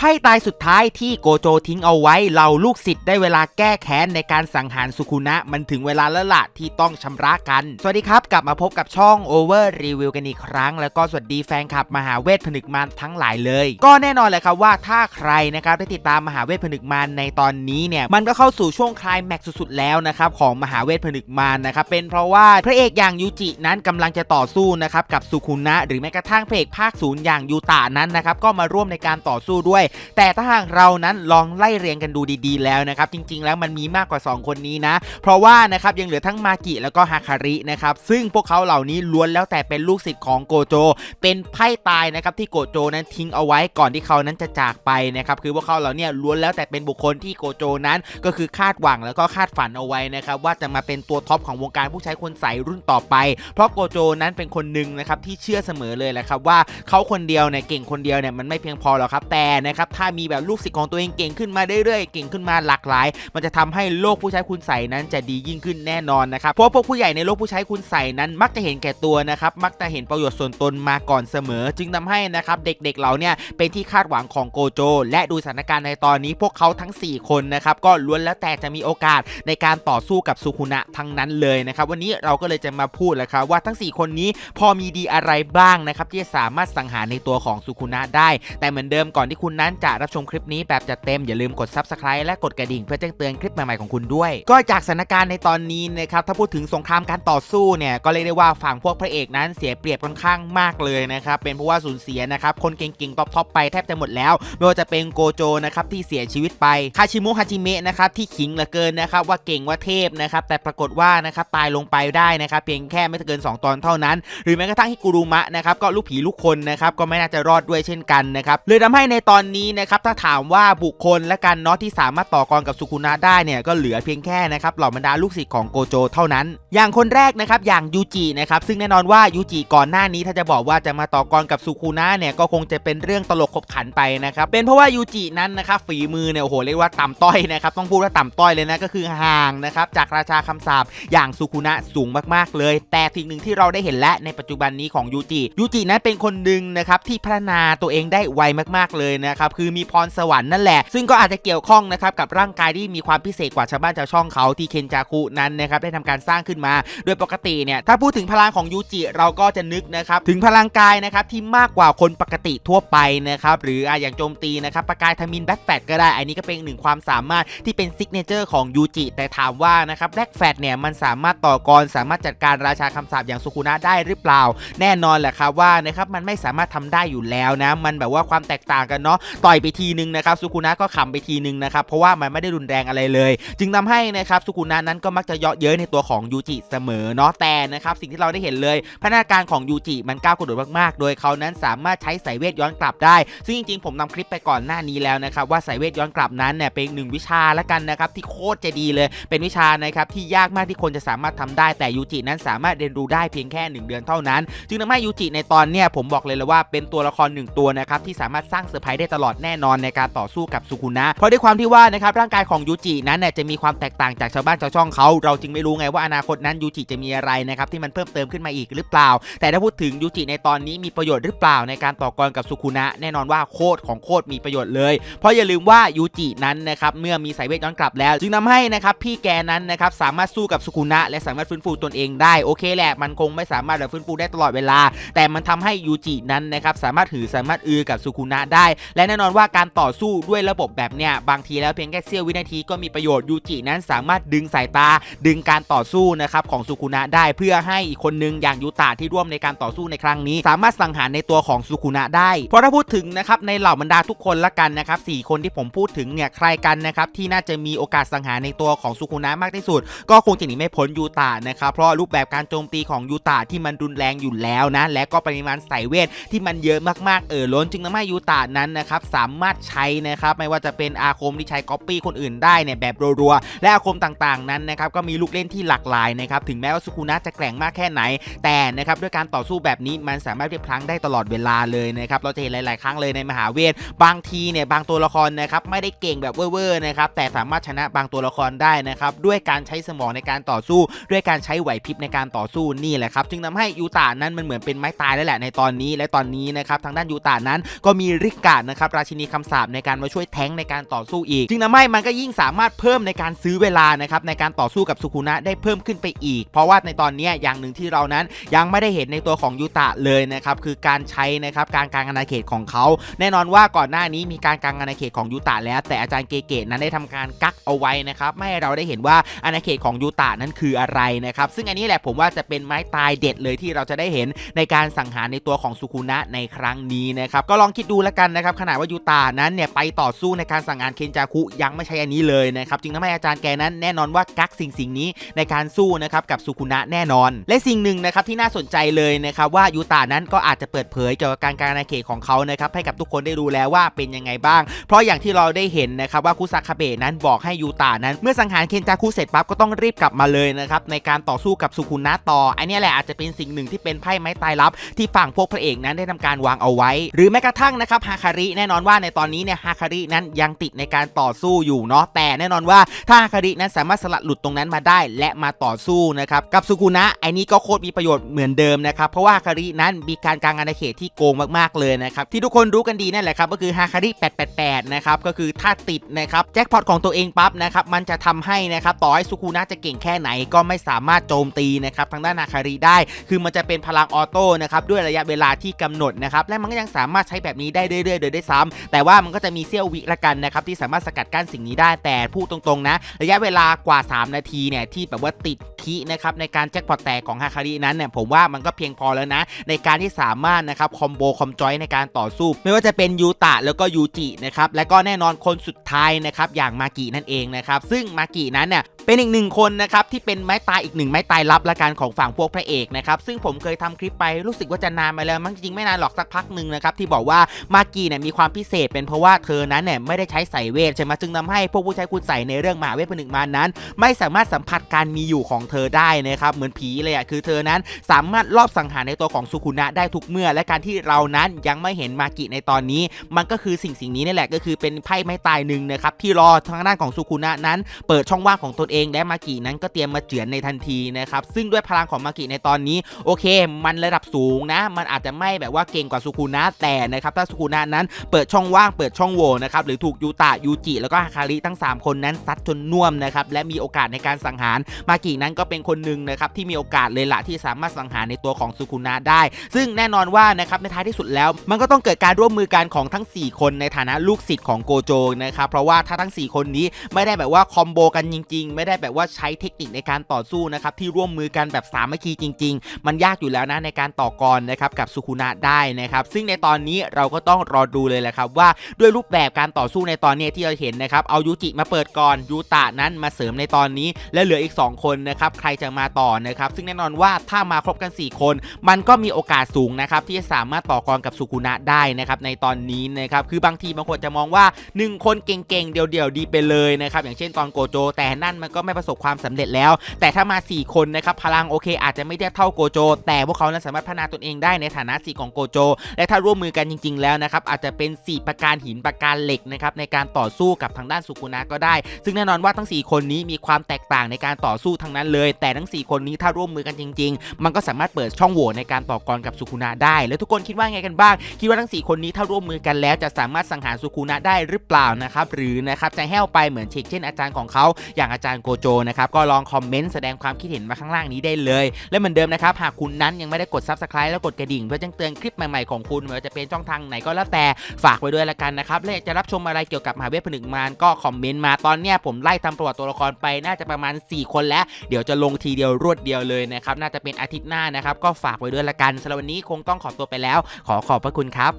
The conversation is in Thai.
ไพ่ตายสุดท้ายที่โกโจทิ้งเอาไว้เหล่าลูกศิษย์ได้เวลาแก้แค้นในการสังหารสุคุนะมันถึงเวลาแล้วล่ะที่ต้องชำระกัน สวัสดีครับ กลับมาพบกับช่อง Over Review กันอีกครั้ง แล้วก็สวัสดีแฟนคลับมหาเวทผนึกมารทั้งหลายเลย ก็แน่นอนแหละครับว่าถ้าใครนะครับได้ติดตามมหาเวทผนึกมารในตอนนี้เนี่ยมันก็เข้าสู่ช่วงคลายแม็กซ์สุดๆแล้วนะครับของมหาเวทผนึกมารนะครับเป็นเพราะว่าพระเอกอย่างยูจินั้นกำลังจะต่อสู้นะครับกับสุคุนะหรือแม้กระทั่งพระเอกภาคศูนย์อย่างยูตะนั้นนะครับก็มาร่วมในการต่อสู้ด้วยแต่ถ้าหากเรานั้นลองไล่เรียงกันดูดีๆ แล้วนะครับ จริงๆ แล้วมันมีมากกว่า 2 คนนี้นะ เพราะว่านะครับยังเหลือทั้งมากิแล้วก็ฮาคารินะครับ ซึ่งพวกเขาเหล่านี้ล้วนแล้วแต่เป็นลูกศิษย์ของโกโจ เป็นไพ่ตายนะครับที่โกโจนั้นทิ้งเอาไว้ก่อนที่เขานั้นจะจากไปนะครับคือพวกเขาเหล่านี้ล้วนแล้วแต่เป็นบุคคลที่โกโจนั้นก็คือคาดหวังแล้วก็คาดฝันเอาไว้นะครับว่าจะมาเป็นตัวท็อปของวงการผู้ใช้คนใสรุ่นต่อไป เพราะโกโจนั้นเป็นคนหนึ่งนะครับที่เชื่อเสมอเลยแหละครับว่าเขาคนเดียวเนี่ยเก่งคนเดียวเนี่ยมันไม่เพียงพอหรอกครับแต่นะครับถ้ามีแบบลูกศิษย์ของตัวเองเก่งขึ้นมาเรื่อยๆเก่งขึ้นมาหลากหลาย มันจะทำให้โลกผู้ใช้คุณใส่นั้นจะดียิ่งขึ้นแน่นอนนะครับเพราะพวกผู้ใหญ่ในโลกผู้ใช้คุณใส่นั้น มักจะเห็นแก่ตัวนะครับมักจะเห็นประโยชน์ส่วนตนมาก่อนเสมอ จึงทำให้นะครับเด็กๆเราเนี่ยเป็นที่คาดหวังของโกโจ และดูสถานการณ์ในตอนนี้พวกเขาทั้ง 4 คนนะครับก็ล้วนแล้วแต่จะมีโอกาสในการต่อสู้กับสุคุนะทั้งนั้นเลยนะครับวันนี้เราก็เลยจะมาพูดแหละครับว่าทั้ง 4 คนนี้พอมีดีอะไรบ้างนะครับที่จะสามารถสังหารในตัวของสุคุนะได้ แต่เหมือนเดิมก่อนที่คุณนั้นจะรับชมคลิปนี้แบบจัดเต็มอย่าลืมกด subscribe และกดกระดิ่งเพื่อแจ้งเตือนคลิปใหม่ๆของคุณด้วย ก็จากสถานการณ์ในตอนนี้นะครับถ้าพูดถึงสงครามการต่อสู้เนี่ยก็เรียกได้ว่าฝั่งพวกพระเอกนั้นเสียเปรียบค่อนข้างมากเลยนะครับเป็นเพราะว่าสูญเสียนะครับคนเก่งๆท็อปๆไปแทบจะหมดแล้วไม่ว่าจะเป็นโกโจนะครับที่เสียชีวิตไปคาชิมุฮาจิเมะนะครับที่ขิงเหลือเกินนะครับว่าเก่งว่าเทพนะครับแต่ปรากฏว่านะครับตายลงไปได้นะครับเพียงแค่ไม่เกิน 2 ตอนเท่านั้น หรือแม้กระทั่งฮิกุรุมะนะครับก็ลูกผีลูกคนนะครับก็ไม่น่าจะรอดด้วยเช่นกันนะครับเลยทำให้ในตอนนี้นะครับถ้าถามว่าบุคคลและกันเนาะที่สามารถต่อกรกับสุคุนะได้เนี่ยก็เหลือเพียงแค่นะครับเหล่าบรรดาลูกศิษย์ของโกโจเท่านั้น อย่างคนแรกนะครับอย่างยูจินะครับซึ่งแน่นอนว่ายูจิก่อนหน้านี้ถ้าจะบอกว่าจะมาต่อกรกับสุคุนะเนี่ยก็คงจะเป็นเรื่องตลกขบขันไปนะครับเป็นเพราะว่ายูจินั้นนะครับฝีมือเนี่ยโอ้โหเรียกว่าต่ำต้อยนะครับต้องพูดว่าต่ำต้อยเลยนะก็คือห่างนะครับจากราชาคำสาปอย่างสุคุนะสูงมากๆเลย แต่สิ่งหนึ่งที่เราได้เห็นและในปัจจุบันนี้ของยูจิยูจินั้นเป็นคนหนึ่งนะครับที่พัฒนาตัวเองได้ไวมากๆเลยนะครับคือมีพรสวรรค์นั่นแหละ ซึ่งก็อาจจะเกี่ยวข้องนะครับกับร่างกายที่มีความพิเศษกว่าชาวบ้านชาวช่องเขาที่เคนจาคุนั้นนะครับได้ทำการสร้างขึ้นมา โดยปกติเนี่ยถ้าพูดถึงพลังของยูจิเราก็จะนึกนะครับถึงพลังกายนะครับที่มากกว่าคนปกติทั่วไปนะครับหรืออะอย่างโจมตีนะครับประกายทมินแบ็กแฟตก็ได้อันนี้ก็เป็นหนึ่งความสามารถที่เป็นซิกเนเจอร์ของยูจิแต่ถามว่านะครับแบ็กแฟตเนี่ยมันสามารถต่อกรสามารถจัดการราชาคำสาปอย่างสุคุนะได้หรือเปล่า แน่นอนแหละครับว่านะครับมันไม่สามารถทำได้อยู่แล้วนะมันแบบว่าความแตกต่างกันเนาะต่อยไปทีนึงนะครับสุคุนะก็ขำไปทีนึงนะครับเพราะว่ามันไม่ได้รุนแรงอะไรเลย จึงทำให้นะครับสุกุนะนั้นก็มักจะเยาะเย้ยในตัวของยูจิเสมอเนาะแต่นะครับสิ่งที่เราได้เห็นเลยพัฒนาการของยูจิมันก้าวกระโดดมากๆ โดยเขานั้นสามารถใช้สายเวทย้อนกลับได้ ซึ่งจริงๆผมนำคลิปไปก่อนหน้านี้แล้วนะครับว่าสายเวทย้อนกลับนั้นเนี่ยเป็นหนึ่งวิชาละกันนะครับที่โคตรจะดีเลย เป็นวิชานะครับที่ยากมากที่คนจะสามารถทำได้แต่ยูจินั้นสามารถเรียนรู้ได้เพียงแค่ 1 เดือนเท่านั้น จึงทำให้ยูจิในตอนเนี้ยผมบอกเลยเลยว่าเป็นตัวละครหนึ่งตัวนะครับที่สามารถสร้างเซอร์ไพรส์ได้ตลอดแน่นอนในการต่อสู้กับสุกุนะ เพราะด้วยความที่ว่านะครับร่างกายของยูจินั้นเนี่ยจะมีความแตกต่างจากชาวบ้านชาวช่องเขาเราจึงไม่รู้ไงว่าอนาคตนั้นยูจิจะมีอะไรนะครับที่มันเพิ่มเติมขึ้นมาอีกหรือเปล่า แต่ถ้าพูดถึงยูจิในตอนนี้มีประโยชน์หรือเปล่าในการต่อกรกับสุคุนะแน่นอนว่าโคตรของโคตรมีประโยชน์เลย เพราะอย่าลืมว่ายูจินั้นนะครับเมื่อมีสายเวทย้อนกลับแล้ว จึงทำให้นะครับพี่แกนั้นนะครับสามารถสู้กับสุคุนะและสามารถฟื้นฟูตนเองได้โอเคแหละมันคงไม่สามารถแบบฟื้นฟูได้ตลอดเวลา แต่มันทำให้ยูจินั้นนะครับสามารถถือสามารถอือกับสุคุนะได้ และแน่นอนว่าการต่อสู้ด้วยระบบแบบเนี้ยบางทีแล้วเพียงแค่เสี้ยววินาทีก็มีประโยชน์ยูจินั้นสามารถดึงสายตา ดึงการต่อสู้นะครับของสุคุนะได้เพื่อให้อีกคนนึงอย่างยูตะที่ร่วมในการต่อสู้ในครั้งนี้ สามารถสังหารในตัวของสุคุนะได้เพราะถ้าพูดถึงนะครับในเหล่าบรรดาทุกคนละกันนะครับสคนที่ผมพูดถึงเนี่ยใครกันนะครับที่น่าจะมีโอกาสสังหารในตัวของสุคุนะมากที่สุด ก็คงจะหนีไม่พ้นยูตะนะครับเพราะรูปแบบการโจมตีของยูตะที่มันรุนแรงอยู่แล้วนะและก็ปริมาณสายเวทที่มันเยอะมากๆเออล้นจึงทำให้ยูตะนั้นนะครับสามารถใช้นะครับไม่ว่าจะเป็นอาคมที่ใช้ก๊อปปี้คนอื่นได้เนี่ยแบบรัวๆและอาคมต่างๆนั้นนะครับก็มีลูกเล่นที่หลากหลายนะครับถึงแม้ว่าสุคุนะจะแกร่งมากแค่ไหน แต่นะครับด้วยการต่อสู้แบบนี้มันสามารถเรียบพลังได้ตลอดเวลาเลยนะครับเราจะเห็นหลาย ๆ ครั้งเลยในมหาเวท บางทีเนี่ยบางตัวละครนะครับไม่ได้เก่งแบบเว่อร์ๆนะครับแต่สามารถชนะบางตัวละครได้นะครับด้วยการใช้สมองในการต่อสู้ ด้วยการใช้ไหวพริบในการต่อสู้นี่แหละครับจึงทำให้ยูตานั้นมันเหมือนเป็นไม้ตายแล้วแหละในตอนนี้และตอนนี้นะครับทางด้านยูตานั้นก็มีริกานะครับนะครับราชินีคำสาปในการมาช่วยแท้งในการต่อสู้อีก จึงทำให้มันก็ยิ่งสามารถเพิ่มในการซื้อเวลานะครับในการต่อสู้กับสุคุนะได้เพิ่มขึ้นไปอีก เพราะว่าในตอนนี้อย่างหนึ่งที่เรานั้นยังไม่ได้เห็นในตัวของยูตะเลยนะครับคือการใช้นะครับการกางอาณาเขตของเขา แน่นอนว่าก่อนหน้านี้มีการกางอาณาเขตของยูตะแล้ว แต่อาจารย์เกเกตนั้นได้ทำการกักเอาไว้นะครับไม่ให้เราได้เห็นว่าอาณาเขตของยูตะนั้นคืออะไรนะครับซึ่งอันนี้แหละผมว่าจะเป็นไม้ตายเด็ดเลยที่เราจะได้เห็นในการสังหารในตัวของสุคุนะในครั้งนี้นะครับก็ลองคิดดูแล้วกันนะครับขนาดว่ายูตะนั้นเนี่ยไปต่อสู้ในการสังหารเคนจาคุยังไม่ใช่อันนี้เลยนะครับจึงทำให้อาจารย์แกนั้นแน่นอนว่ากักสิ่งสิ่งนี้ในการสู้นะครับกับสุคุนะแน่นอน และสิ่งหนึ่งนะครับที่น่าสนใจเลยนะครับว่ายูตะนั้นก็อาจจะเปิดเผยเกี่ยวกับการการอาเขตของเขานะครับให้กับทุกคนได้รู้แล้วว่าเป็นยังไงบ้าง เพราะอย่างที่เราได้เห็นนะครับว่าคุซาคาเบะนั้นบอกให้ยูตะนั้น เมื่อสังหารเคนจาคุเสร็จปั๊บก็ต้องรีบกลับมาเลยนะครับในการต่อสู้กับสุคุนะต่ออันนี้แหละอาจจะเป็นสิ่งหนึ่งที่เป็นไพ่ไม้ตายลับ ที่ฝั่งพวกพระเอกนั้นได้ทำการวางเอาไว้ หรือแม้กระทั่งนะครับฮาคาริแน่นอนว่าในตอนนี้เนี่ยฮาคารินั้นยังติดในการต่อสู้อยู่เนาะแต่แน่นอนว่าถ้าฮาคารินั้นสามารถสลัดหลุดตรงนั้นมาได้ และมาต่อสู้นะครับกับสุกุนะไอ้นี้ก็โคตรมีประโยชน์เหมือนเดิมนะครับเพราะว่าฮาคารินั้นมีการกางอาณาเขตที่โกงมากๆเลยนะครับที่ทุกคนรู้กันดีนั่นแหละครับก็คือฮาคาริ888นะครับก็คือถ้าติดนะครับแจ็คพอตของตัวเองปั๊บนะครับมันจะทำให้นะครับต่อให้สุกุนะจะเก่งแค่ไหนก็ไม่สามารถโจมตีนะครับทางด้านฮาคาริได้ คือมันจะเป็นพลังออโต้นะครับด้วยระยะเวลาที่กำหนดนะครับและมันก็ยังสามารถใช้แบบนี้ได้เรื่อยๆ โดยได้ซ้ำแต่ว่ามันก็จะมีเสี้ยววิละกันนะครับที่สามารถสกัดกั้นสิ่งนี้ได้แต่พูดตรงๆนะ ระยะเวลากว่า 3 นาทีเนี่ยที่แบบว่าติดคีนะครับในการแจ็คพอตแตกของฮาคารินั้นเนี่ยผมว่ามันก็เพียงพอแล้วนะ ในการที่สามารถนะครับคอมโบคอมจอยในการต่อสู้ ไม่ว่าจะเป็นยูตะแล้วก็ยูจินะครับและก็แน่นอนคนสุดท้ายนะครับอย่างมากินั่นเองนะครับซึ่งมากินั้นเนี่ย เป็นอีกหนึ่งคนนะครับที่เป็นไม้ตายอีกหนึ่งไม้ตายลับละกันของฝั่งพวกพระเอกนะครับซึ่งผมเคยทำคลิปไปรู้สึกว่าจะนานมาแล้วมั้งจริงไม่นานหรอกสักพักหนึ่งนะครับที่บอกว่ามากิเนี่ยมีความพิเศษเป็นเพราะว่าเธอนั้นเนี่ยไม่ได้ใช้ใส่เวทใช่ไหมจึงทำให้พวกผู้ใช้คุณใส่ในเรื่องมหาเวทผนึกมานั้น ไม่สามารถสัมผัสการมีอยู่ของเธอได้นะครับเหมือนผีเลยอะคือเธอนั้นสามารถลอบสังหารในตัวของสุคุนะได้ทุกเมื่อ และการที่เรานั้นยังไม่เห็นมากิในตอนนี้ มันก็คือสิ่งสิ่งนี้นี่แหละก็คือเป็นไพ่ไม้ตายหนึ่งนะครับที่รอทางด้านของสุคุนะนั้น เปิดช่องว่างของตนเองและมากินั้นก็เตรียมมาเจือนในทันทีนะครับซึ่งด้วยพลังของมากิในตอนนี้โอเค มันระดับสูงนะ มันอาจจะไม่แบบว่าเก่งกว่าสุคุนะแต่นะครับถ้าสุคุนะนั้นเปิดช่องว่างเปิดช่องโหว่นะครับหรือถูกยูตะยูจิแล้วก็ฮาคาริทั้ง 3 คนนั้นซัดจนน่วมนะครับและมีโอกาสในการสังหารมากินั้นก็เป็นคนหนึ่งนะครับที่มีโอกาสเลยละที่สามารถสังหารในตัวของสุคุนะได้ ซึ่งแน่นอนว่านะครับในท้ายที่สุดแล้ว มันก็ต้องเกิดการร่วมมือกันของทั้ง 4 คนในฐานะลูกศิษย์ของโกโจนะครับเพราะว่าถ้าทั้ง 4 คนนี้ไม่ได้แบบว่าคอมโบกันจริงๆไม่ได้แบบว่าใช้เทคนิคในการต่อสู้นะครับที่ร่วมมือกันแบบสามัคคีจริง ๆ มันยากอยู่แล้วนะในการต่อกรนะครับกับสุคุนะได้นะครับซึ่งในตอนนี้เราก็ต้องรอดูเลยแหละครับว่าด้วยรูปแบบการต่อสู้ในตอนนี้ที่เราเห็นนะครับเอายูจิมาเปิดก่อนยูตะนั้นมาเสริมในตอนนี้ และเหลืออีก 2 คนนะครับใครจะมาต่อนะครับซึ่งแน่นอนว่าถ้ามาครบกัน 4 คน มันก็มีโอกาสสูงนะครับที่จะสามารถต่อกรกับสุคุนะได้นะครับในตอนนี้นะครับคือบางทีบางคนจะมองว่า 1 คนเก่งๆเดี่ยวๆดีไปเลยนะครับอย่างเช่นตอนโกโจแต่นั่นมันก็ไม่ประสบความสำเร็จแล้ว แต่ถ้ามา 4 คนนะครับพลังโอเค อาจจะไม่ได้เท่าโกโจ แต่พวกเขานั้นสามารถพัฒนาตนเองได้ในฐานะสีของโกโจ และถ้าร่วมมือกันจริง ๆ แล้วนะครับอาจจะเป็น 4 ประการหินประการเหล็กนะครับในการต่อสู้กับทางด้านสุกุนะก็ได้ ซึ่งแน่นอนว่าทั้ง 4 คนนี้มีความแตกต่างในการต่อสู้ทั้งนั้นเลย แต่ทั้ง 4 คนนี้ถ้าร่วมมือกันจริง ๆ มันก็สามารถเปิดช่องโหว่ในการต่อกรกับสุกุนะได้ แล้วทุกคนคิดว่าไงกันบ้าง คิดว่าทั้ง 4 คนนี้ถ้าร่วมมือกันแล้วจะสามารถสังหารสุกุนะได้หรือเปล่านะครับหรือนะครับจะแห้วไปเหมือนเชกเช่นอาจารย์ของเขาอย่างอาจารย์โกโจนะครับก็ลองคอมเมนต์แสดงความคิดเห็นมาข้างล่างนี้ได้เลย และเหมือนเดิมนะครับหากคุณนั้นยังไม่ได้กด subscribe แล้วกดกระดิ่ง เพื่อแจ้งเตือนคลิปใหม่ๆของคุณไม่ว่าจะเป็นช่องทางไหนก็แล้วแต่ฝากไว้ด้วยละกันนะครับและจะรับชมอะไรเกี่ยวกับมหาเวทผนึกมารก็คอมเมนต์มาตอนเนี้ยผมไล่ทำประวัติตัวละครไปน่าจะประมาณ 4 คนแล้ว เดี๋ยวจะลงทีเดียวรวดเดียวเลยนะครับน่าจะเป็นอาทิตย์หน้านะครับก็ฝากไว้ด้วยละกันสำหรับวันนี้คงต้องขอตัวไปแล้ว ขอขอบพระคุณครับ